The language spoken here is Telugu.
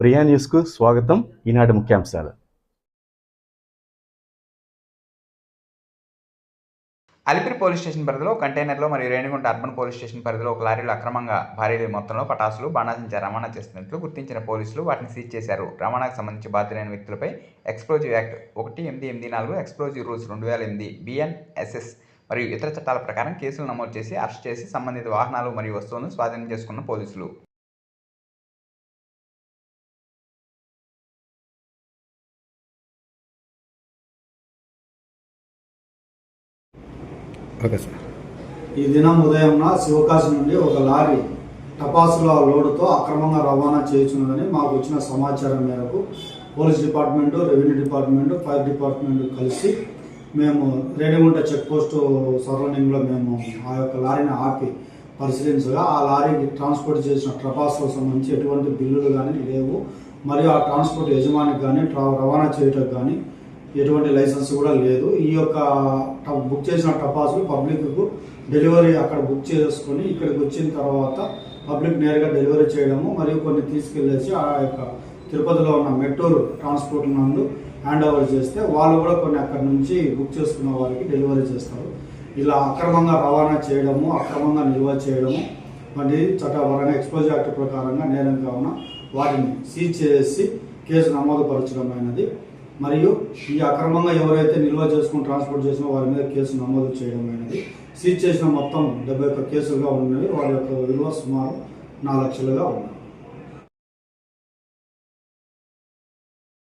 ప్రియా న్యూస్కు స్వాగతం. ఈనాటి ముఖ్యాంశాలు. అలిపిరి పోలీస్ స్టేషన్ పరిధిలో కంటైనర్లో మరియు రేణిగుంట అర్బన్ పోలీస్ స్టేషన్ పరిధిలో ఒక లారీలో అక్రమంగా భారీ మొత్తంలో పటాసులు బాణాసించి రవాణా చేస్తున్నట్లు గుర్తించిన పోలీసులు వాటిని సీజ్ చేశారు. రవాణాకు సంబంధించి బాధ్యులైన వ్యక్తులపై ఎక్స్ప్లోజివ్ యాక్ట్ ఒకటి ఎనిమిది ఎనిమిది నాలుగు ఎక్స్ప్లోజివ్ రూల్స్ రెండు వేల ఎనిమిది బిఎన్ఎస్ఎస్ మరియు ఇతర చట్టాల ప్రకారం కేసులు నమోదు చేసి అరెస్ట్ చేసి సంబంధిత వాహనాలు మరియు వస్తువులను స్వాధీనం చేసుకున్న పోలీసులు. Okay sir. ఈ దినం ఉదయం శివకాశి నుండి ఒక లారీ టపాసుల లోడుతో అక్రమంగా రవాణా చేయుచున్నదని మాకు వచ్చిన సమాచారం మేరకు police department revenue department fire department కలిసి మేము రేణిగుంట చెక్ పోస్ట్ సరౌండింగ్లో మేము ఆ యొక్క లారీని ఆపి పరిశీలించగా ఆ లారీకి ట్రాన్స్పోర్ట్ చేసిన టపాసులకు సంబంధించి ఎటువంటి బిల్లులు కానీ లేవు. మరియు ఆ ట్రాన్స్పోర్ట్ యజమానికి కానీ ట్రా- రవాణా చేయటకు కానీ ఎటువంటి లైసెన్స్ కూడా లేదు. ఈ యొక్క బుక్ చేసిన టపాసులు పబ్లిక్కు డెలివరీ అక్కడ బుక్ చేసుకొని ఇక్కడికి వచ్చిన తర్వాత పబ్లిక్ నేరుగా డెలివరీ చేయడము మరియు కొన్ని తీసుకెళ్ళేసి ఆ యొక్క తిరుపతిలో ఉన్న మెట్టూరు ట్రాన్స్పోర్ట్ నందు హ్యాండ్ ఓవర్ చేస్తే వాళ్ళు కూడా కొన్ని అక్కడ నుంచి బుక్ చేసుకున్న వారికి డెలివరీ చేస్తారు. ఇలా అక్రమంగా రవాణా చేయడము అక్రమంగా నిల్వ చేయడము వంటి చట్టపరంగా ఎక్స్పోజర్ యాక్ట్ ప్రకారంగా నేరం కావున వాటిని సీజ్ చేసి కేసు నమోదు పరచడం అయినది మరియు ఈ అక్రమంగా ఎవరైతే నిల్వ చేసుకుని ట్రాన్స్పోర్ట్ చేసినా వారి మీద కేసు నమోదు చేయడం అనేది సీజ్ చేసిన మొత్తం డెబ్బై ఒక్క కేసులుగా ఉన్నవి వారి యొక్క విలువ సుమారు నాలుగు లక్షలుగా ఉన్నాయి